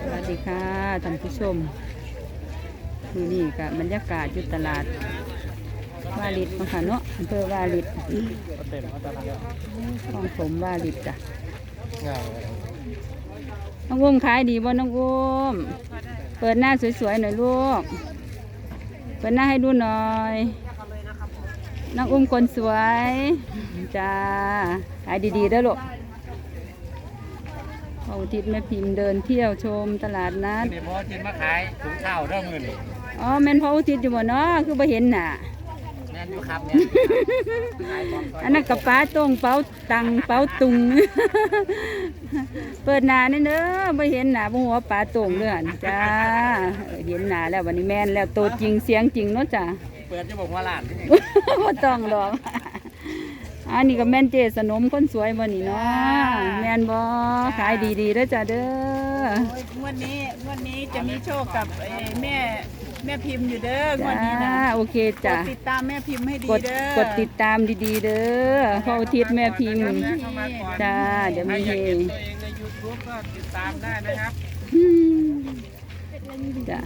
สวัสดีค่ะท่านผู้ชมมือนี่กับบรรยากาศอยู่ตลาดวาลิดมาค่ะเนาะอำเภอวาลิดเต็มเอาตลาดแล้วของผมวาลิดจ้ะน้องอุ้มขายดีบ่น้องอุ้มเปิดหน้าสวยๆหน่อยลูก เปิดหน้าให้ดูหน่อยน้องอุ้มคนสวย จ้าขายดีๆด้อลูก เอาทิศแม่พิมพ์เดินเที่ยวชมตลาดนัดนี่พอจินมาขายถุงข้าวเริ่มมือนี่อ๋อแม่นพระอุทิศอยู่บ่เนาะคือบ่เห็นน่ะแม่นอยู่ครับเนี่ยขายของอันนั้นกับป้าตรงเป้าตังเป้าตุง เปิดหน้านี่เด้อบ่เห็นหน้าบ่หัวป้าตรงเด้อหั่นจ้าเออเห็นหน้าแล้ววันนี้แม่นแล้วตัวจริงเสียงจริงเนาะจ้าเปิดจะบอกว่าหลานที่นี่บ่ต้องดอก อันนี้ก็แม่นเจสนมคนสวยบ่นี่เนาะแม่นบ่ขายดีๆเด้อจ้าเด้อโอ้ยงวดนี้งวดนี้จะมีโชคกับเอ่อแม่แม่พิมพ์อยู่เด้องวจ้าดนี้นะโอเคกจ้าดติดตามแม่พิมพ์ให้ดีกดเด้อกดติดตามดีๆเด้อพระอุทิศแม่พิมพ์เข้ามาก่อนจ้าเดี๋ยวมีใครอยากเฮเห็นตัวเองในยูทูบก็ติดตามได้นะครับ อืมจ้า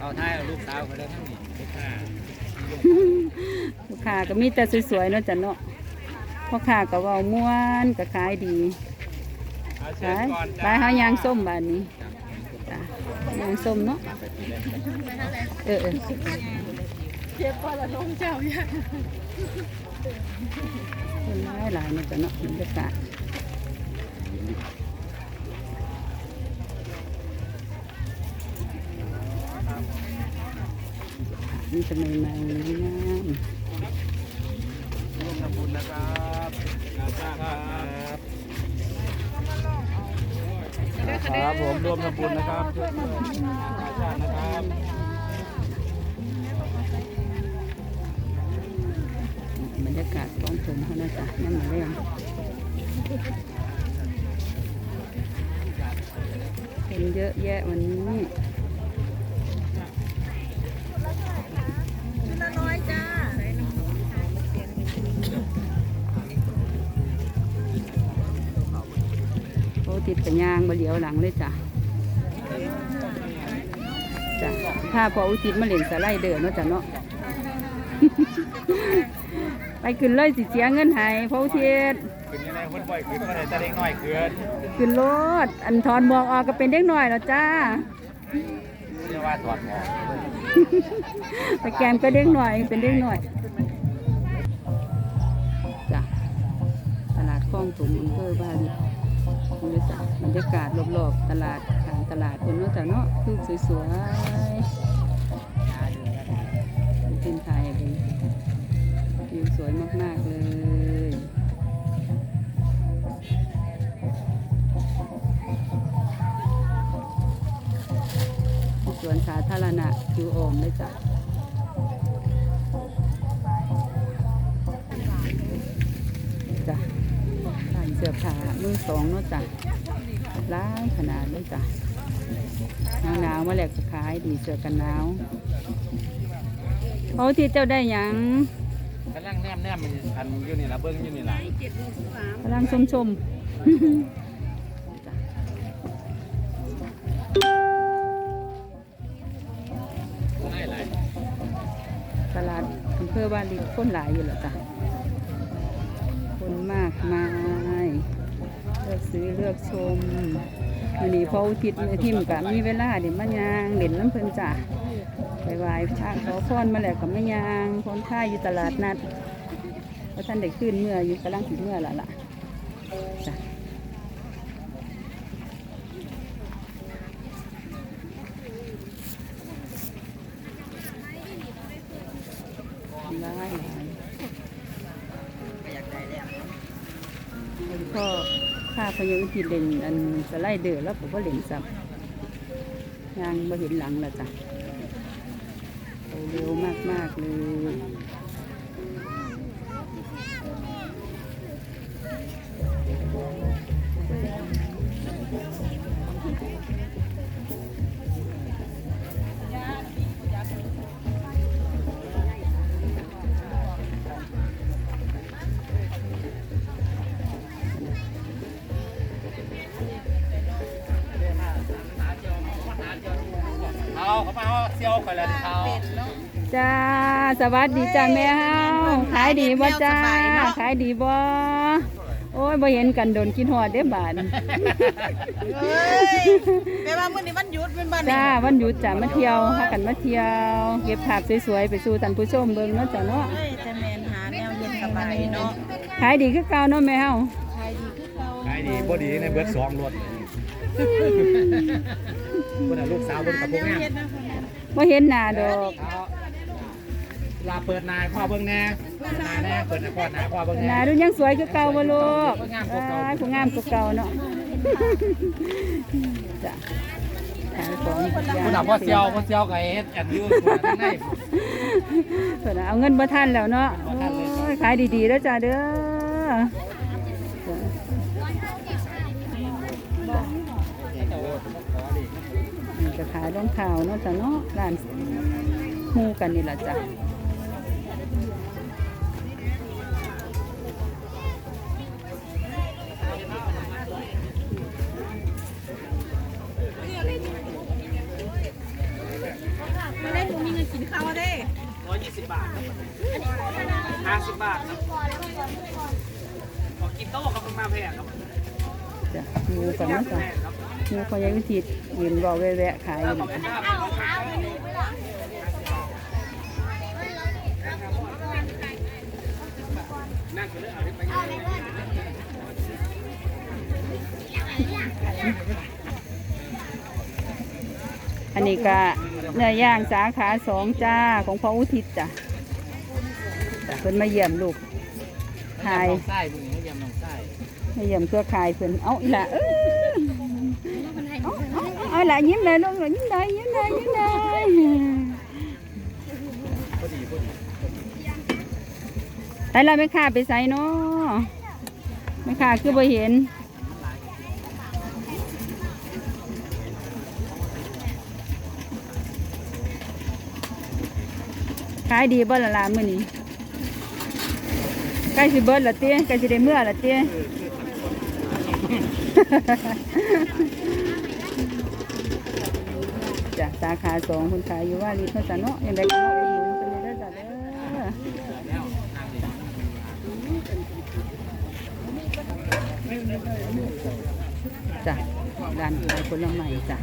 เอาท้ายเอาลูกสาวเขาได้ทั้งนี้ลูกค้า ลูกค้าก็มีแต่สวยๆเนาะจ้ะเนาะพ่อค้าก็เว้าม่วนก็ขายดีเอาเชิญขายก่อนไปหายางส้มบานนี้จ้ะยางส้มเนาะเออเออเจ็บพอละน้องเจ้าเนี่ยคนหลายหลายเนาะจ้ะเนาะบรรยากาศนี่จะใหม่ๆงามร่วม ทำบุญนะครับครับครับผมร่วมทำบุญนะครับช่วยเหลืออาชาตินะครับบรรยากาศของชมเขานะจ๊ะนั่นมาเรื่องคนเยอะแยะวันนี้ ติดกันยางมาเหลียวหลังเลยจ้ะจ้ะถ้าพออุทิศมาเล่นสไลเดอร์เนาะจ้ะเนาะไปขึ้นเลยสิเสียเงินให้พออุทิศขึ้นยังไงคนบ่อยขึ้นมาไหนจะเล็กน้อยขึ้นขึ้นรถอันถอนหมวกออกก็เป็นเด็กหน่อยแล้วจ้าเรียกว่าถอดหมอกไปแกมก็เด็กหน่อยเป็นเด็กหน่อยจ้ะตลาดคลองถุงอำเภอบ้านนี่จ้ะ บรรยากาศรอบๆตลาดทางตลาดคนเนาะจ้ะเนาะคือสวยๆเป็นไทยเป็นวิวสวยมากๆเลยสวนสาธารณะคิวโอมเลยจ้ะจ้ะร้านเสื้อผ้ามือสองเนาะจ้ะ ร้ายขนาดเลยจ้ะหนาวหนาวๆมาแล้วก็ขายดีเสื้อกันหนาวเขาที่เจ้าได้หยังกำลังแนมแนมมันอันอยู่นี่ละเบิ้งอยู่นี่ละกำลังชมชมจ้ะได้หลายตลาดอำเภอบ้านลินคนหลายอยู่แล้วจ้ะคนมากมายเลือก ซื้อเลือกชมวันนี้พออุทิศทิมกับมีเวลาเดี๋ยวมายางเด่นน้ำเพลินจ้ะไปไหว้พระขอพรมาแล้วกับมะยางพรค่ายอยู่ตลาดนัดเพราะท่านได้ขึ้นเมื่ออยู่กำลังถึงเมื่อละล่ะจ้ะ ข้ายังที่เล่นอันสไลเดอร์แล้วผมก็เล่นซ้ำยังมาเห็นหลังแล้วจ้ะเร็วมากๆเลย เขามาเซียวข่อยแล้วเขาจ้าสวัสดีจ้าแม่เฮาขายดีบ่จ้าขายดีบ่โอ้ยบ่เห็นกันโดนกินฮอดเด้บาดเฮ้ยแปลว่ามื้อนี้วันหยุดเป็นบ้านจ้าวันหยุดจ้ามาเที่ยวพากันมาเที่ยว เก็บภาพสวยๆไปสู่ท่านผู้ชมเบิ่งเนาะจ้าเนาะเฮ้ยแต่แม่นหาแนวเย็นสบายเนาะขายดีคือเก่าเนาะแม่เฮาขายดีคือเก่าขายดีบ่ดีในเบิดสองรถ คนน่ะลูกสาวเบิ่งกับพวกแนวงามเย็นนะคนนั้นบ่เห็นหน้าดอกลาเปิดนายพ่อเบิ่งแน่นายแน่เปิดนายพ่อนาพ่อเบิ่งหแน่น้าดูยังสวยคือเก่าบ่ลูกผู้งามกว่าเก่าอ้ายผู้งามคือเก่าเนาะจ้ะขายของคุณน่ะพ่อเซียวพ่อเซียวกับเฮ็ดแอนยูคนนั้นได้เพิ่นน่ะเอาเงินบ่ทันแล้วเนาะบ่ทันเลยโอ้ยขายดีๆเด้อจ้าเด้อ ก็ขายรองเท้าเนาะจ้ะเนาะร้านมูกันนี่ละจ้ะมาได้หนูมีเงินกินข้าวได้ร้อยยี่สิบบาทครับห้าสิบบาทครับขอกินโต๊ะครับมาแพงครับจ้ะหมู่กันเนะจ้ะ มู่เขายังวิธียืนรอแวะๆขายอยู่นี่จ้ะอันนี้ก็เนื้อย่างสาขาสองจ้าของพ่ออุทิศจ้ะจ้ะเพิ่นมาเยี่ยมลูกไข่ไส้บุญยำน้องไส้มาเยี่ยมเครือข่ายเพิ่น เอาอีหละเออเอาเอาเอาละยิ้ มเลยลูกยิ้มได้ยิ้มได้ยิ้มได้พอดีพอดีแต่เราไม่ค่าไปใส่เนาะไม่ค่าคือบ่เห็นขายดีเบ่ละล่ะมื้อนี้ใกล้สิเบิดละเตี้ยใกล้สิได้เมื่อละเตี้ย จ้ะสาขาสองคุณขายอยู่ว่ารีดเมื่อนเนาะยังได้ก็มาอุดหนุนกันเลยเด้จ้ะเด้อจ้ะร้านขายผลไม้จ้ะ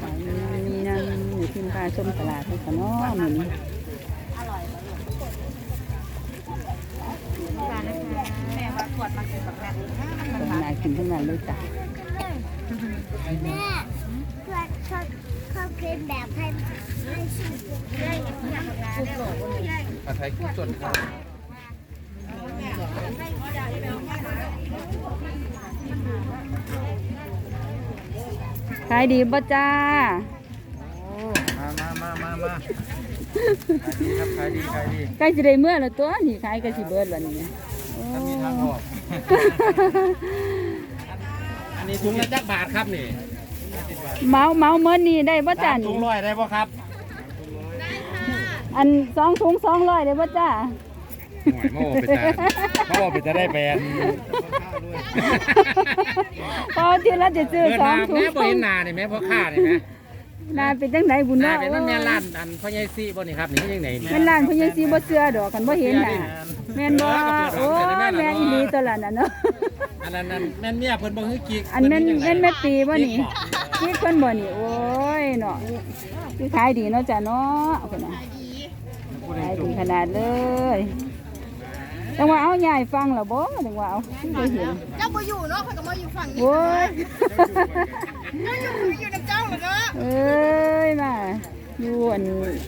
ขามีนั่งอยู่ที่พาชมตลาดให้กันเนาะหมือนแม่ว่าขวดมากินแบบนั้นคนนากินทั้นั้นเลยจ้ะแม่ พื่อนชอบชอบกินแบบให้ให้ชิมได้สุกหล่อผัดไทยกุ้งสดครับขายดีบ่จ้า มามามามามาขายดีครับขายดีขายดีใกล้จะได้เมื่อแล้วตัวนี่ขายก็สิเบิดแล้วนี่โอ้ถ้ามีทางออก อันนี้ถุงละจักบาทครับนี่ เมาเมาเมื่อนี่ได้บ่จ้าถุนี่งร้อยได้ป่ะครับอันสองถุงสองร้อยได้บ่จ้า หน่วยโม่ไปจ้าเขาบอกไปจะได้แบรนด์พอที่เราจะซื้อเกิดสองนาถุงแม่บ่เห็นนานี่แม่พ่อข้านี่แม่นาเป็นจังไดบุญนาเนาะเป็นมันแม่ร้านอันพ่อใหญ่ซีบ่นี่ครับนี่ยังไหนเป็นร้านพญาซีบ่เชื่อดอกกันบ่เห็นน่ะแม่นบ่โอ้ยแม่นอีหลีตัวละน่ะเนาะ อันนั้นนั่นแม่นเมียเพิ่นบ่คือกิ๊กอันแม่นแม่นแม่ปีบ่นี่คิดเพิ่นบ่นี่โอ้ยเนาะคือขายดีเนาะจ้ะเนาะเอาพุ่นน่ะขายดีขนาดเลยจังว่าเอาใหญ่ฟังแล้วบ่จังว่าเอาคือบ่เห็นเจ้าบ่อยู่เนาะเพิ่นก็มาอยู่ฝั่งนี้โอ้ยเจ้าอยู่อยู่น้ำเจ้าเหรอเนาะเอ้ยมาอยู่อัน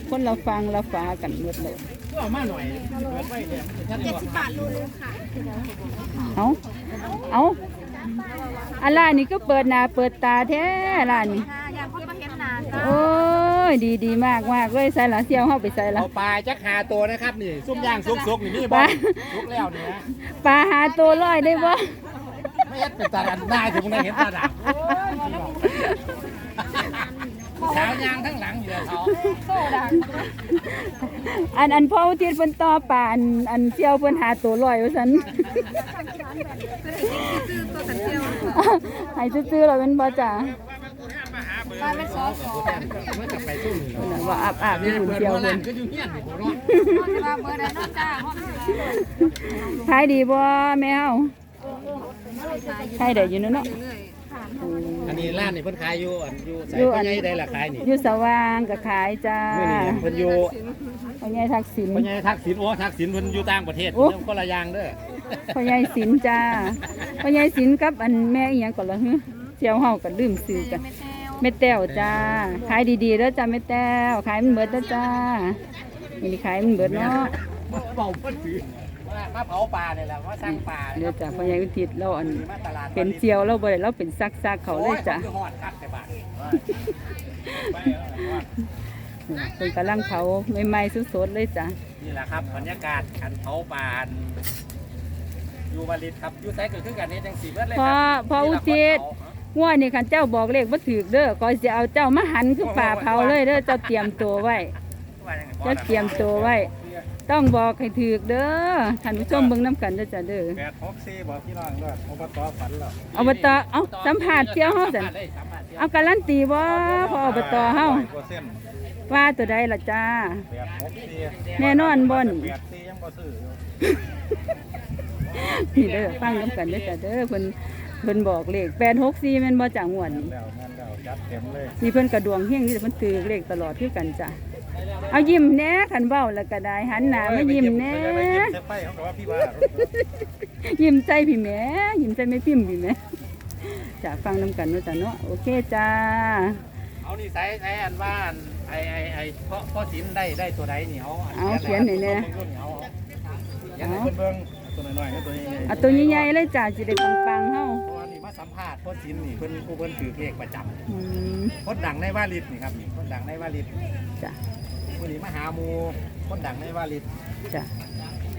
คนเราฟังเราฟ้ากันหมดเลย ก็เอามาหน่อยเปิดไว้เนี่ยมันจะทันบ่บาทรูนึงค่ะเอาเอาอันร้านนี้ก็เปิดหน้าเปิดตาแท้ร้านนี้ค่ะอยากคนมาเห็นหน้าโอ้ยดีดีมากมากเลยใส่ละเที่ยวเข้าไปใส่ละเอาปลาจักหาตัวนะครับนี่ซุ่มย่างซุกๆนี่มีปบ่ลาซุกแล้วเนี่ยปลาหาตัวร้อยได้บ่ไม่เอ็ดเป็นตาดันได้ถึงได้เห็นตาดับ สาวยางทั้งหลังอยู่แล้วเขาอันอันพ่ออุทิศเพิ่นต่อปลาอันอันเที่ยวเพิ่นหาตัวร้อยว่าซั่นให้ซื้อๆเราเป็นบ่จ้ามาหาผมาเป็นสอสอเมื่อกลับไปซุ่มเพิ่นน่ะว่าอาบอาบอยู่หุ่นเดียวเพิ่นก็อยู่เฮียนนี่บ่รอดมาเบอร์ใดน้องจ้าห้องขายดีบ่แมวขายได้อยู่เนาะเนาะ อันนี้ร้านนี่เพิ่นขายอยู่อันอยู่ใส่อยู่อันพ่อใหญ่ได้ละขายนี่อยู่สว่างก็ขายจ้ามื้อนี้เพิ่นอยู่พ่อใหญ่ทักษิณ พ่อใหญ่ทักษิณโอ้ทักษิณเพิ่นอยู่ต่างประเทศโอ้ เพิ่นคนละอย่างเด้อพ่อใหญ่ศิลป์จ้าพ่อใหญ่ศิลป์กับอันแม่อีหยังก่อนละฮึเจียวเฮาก็ลืมซื้อกันแม่แต้วจ้า ขายดีๆเด้อจ้าแม่แต้วขายมันเบิดเด้อจ้านี่ขายมันเบิดเนาะเป่าเพิ่นถือว่า มาเผาปลาเนี่ยแหละว่าสร้างปลาเดี๋ยวจ้าพ่อใหญ่อุทิศเราอันมาตลาดเป็นเจียวเราบ่ได้เราเป็นซักๆเขาเลยจ้าโอ้คือฮอดคักแต่บาดเพิ่นกำลังเผาใหม่ๆสดๆเลยจ้านี่แหละครับบรรยากาศอันเผาปลาอันอยู่บาลิตครับอยู่ไสก็คือกันนี่จังสีเบิดเลยพคอรับพออุทิศง่วนี่คันเจ้าบอกเลขบ่ถูกเด้อก็สิเอาเจ้ามาหันคือป่าเผาเลยเด้อเจ้าเตรียมตัวไว้เจ้าเตรียมตัวไว้ ต้องบอกให้ถูกเด้อท่านผู้ชมเบิ่งน้ำกันเด้อจ้าเด้อแปดหกสี่บอกพี่น้องด้วยอบตฝันแล้วอบตเอาสัมภาษณ์เที่ยวเฮาซั่นเอาการันตีบ่พออบตเฮาเปอร์เซ็นต์ว่าตัวใดล่ะจ้าแปดหกสี่แน่นอนบ่นแปดสี่ยังบ่ซื้ออยู่นี่เด้อฟังน้ำกันเด้อจ้าเด้อเพิ่นเพิ่นบอกเลข864แม่นบ่จ้างวดนี้แล้วงั้นแล้วจัดเต็มเลยนี่เพิ่นกระดวงเฮี้ยงนี่เพิ่นถือเลขตลอดคือกันจ้ะ เอายิ้มแหน่คันเว้าแล้วก็ได้หันหน้ามายิ้มแหน่เดี๋ยวไปยิ้มเซฟไปเขาบอกว่าพี่ว่ายิ้มใจพี่แหม่ยิ้มใจไม่พิมพ์พี่แหม่จ้ะฟังน้ำกันเนาะจ้ะเนาะโอเคจ้าเอานี่ใส่ใส่อันว่าอันไอไอไอพ่อพ่อสินได้ได้ตัวใดนี่เอาอันเอาเขียนหน่อยแน่เอาเขียนให้เพิ่นเบิ่งตัวน้อยๆกับตัวใหญ่ๆเอาตัวใหญ่ๆเลยจ้ะสิได้ปังๆเฮาเพราะว่านี่มาสัมภาษณ์พ่อสินนี่เพิ่นผู้เพิ่นถือเลขประจำอืมคนดังในวาลิตนี่ครับนี่คนดังในวาลิตจ้ะ มื้อนี้มาหาหมู่คนดังในวาลิตจ้ะ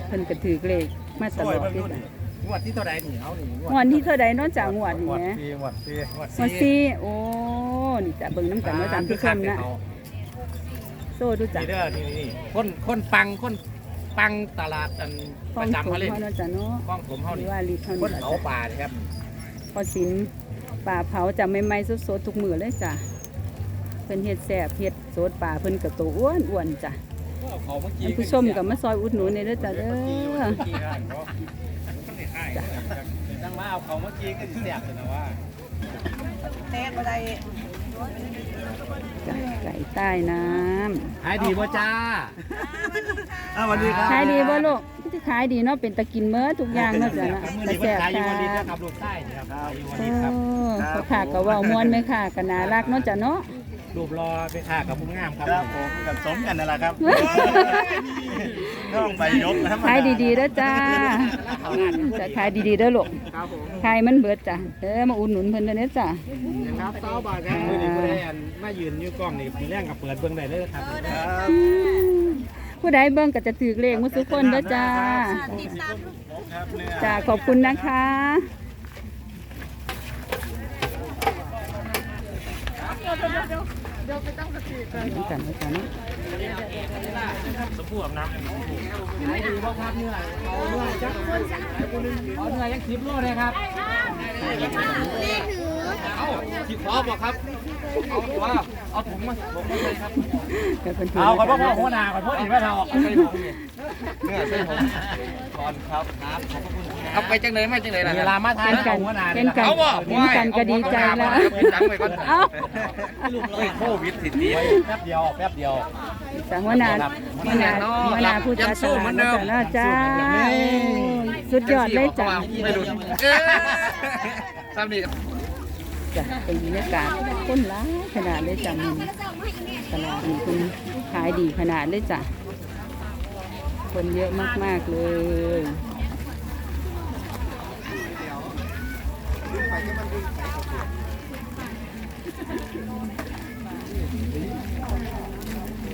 เพิ่นก็ถือเลขมาตช่ลวยอดเบิ่งเลดูยนี่จ้ะงวดที่เท่าใดนี่เอานี่งวดที่เท่าใดเนาะจ้ะงวดนี่งวดแหมสี่งวดสี่งวดงวดสี่โอ้นี่จ้ะเบิ่งน้ำกันเนาะจ้ะผู้ชมนะโซ่ดูจ้ะนี่เด้อนี่นี่คนคนปังคนปังตลาดอันคปวาระมจำสูงเขาเลยเฮาเนาะจ้ะเนาะกล้องผมเฮาหรืนี่อว่าลิตรเท่าคนี้นล่ะเผาจ้ะป่านี่ครับพอสินป่าเผาจะไม่ไหม้สดๆทุกมือเลยจ้ะเพิ่นเฮ็ดแซ่บเฮ็ดสดป่าเพิ่นกับตัวอ้วนอ้วนๆจ้ะเขาเมื่อกี้ท่านผู้ชมกับมาซอยอุดหนุนในเด้อจ้ะเด้อจ้ะตั้งมาเอาเขาเมื่อกี้ก็เสียบเลยนะว่าแตกอะไรจ้ะไก่ใต้น้ำขายดีป่ะจ้าสวัสดีครับขายดีบ่ลูกที่ขายดีเนาะเป็นตะกินเมื่อทุกอย่างเนาะจ้ะนะมือแต่นี้เพิ่แซ่นบขายอยู่ค่ะวันนี้นะครับลูกใต้นี่ครับขายอยู่วันโอ้นี้ครับเขาขาก็เว้าม่วนไหมค่ะก็น่ารักเนาะจ้ะเนาะ รูปรอไปค่ากับผู้งามครับครับผมกับสมกันนั่นแหละครับต้องไปยกนะขายดีๆเด้อจ้าจะขายดีๆเด้อลูกครับผมขายมันเบิดจ้ะเด้อมาอุดหนุนเพิ่นเด้อเด้อจ้ะครับเต้าบาทครับมือนี้ผู้ใดอันมายืนอยู่กล้องนี่มีแรงกับเปิดเบิ่งได้เลยครับอืมผู้ใดเบิ่งก็จะถือเลขหมดทุกคนเด้อจ้าครับเนื้อจ้าขอบคุณนะคะน้ำกัน นะจ๊ะเนาะสมบูรณ์น้ำขายดีบ่ครับเนื้อเอาเนื้อจักคนเอาเนื้อยังคลิปโลดเลยครับนี่ถือ เอาที่ขอบอกครับ เอาตัวเอาถุงมาถุงมาเลยครับเดี๋ยวเพิ่นถืเอาขอพ่อนะพ่อจ๊ะหัวหน้าขอพ่ออีกว่าเราใส่ถุงนี่เนื้อเส้นผมก่อนครับครับขอบคุณเอาไปจังเลยไม่จังเลยล่ะเวลามาทานเป็นกันหัวหน้าเป็นกันเอาบ่เห็นกันก็ดีใจแล้วเป็นจังไปก่อนเอ้าเฮ้ยโควิดสิตีแป๊บเดียวแป๊บเดียวจ้ะหัวหน้าหัวหน้าหัวหน้าผู้จัดตลาดเนาะจ้ะเนาะจ้าโอ้ยสุดยอดเลยจ้ะไม่ดูเออทำนี่ จ้ะเป็นบรรยากาศคนหลาขนาดเลยจ้ะมันตลาดมันคุณขายดีขนาดเลยจ้ะคนเยอะมาก ๆ เลย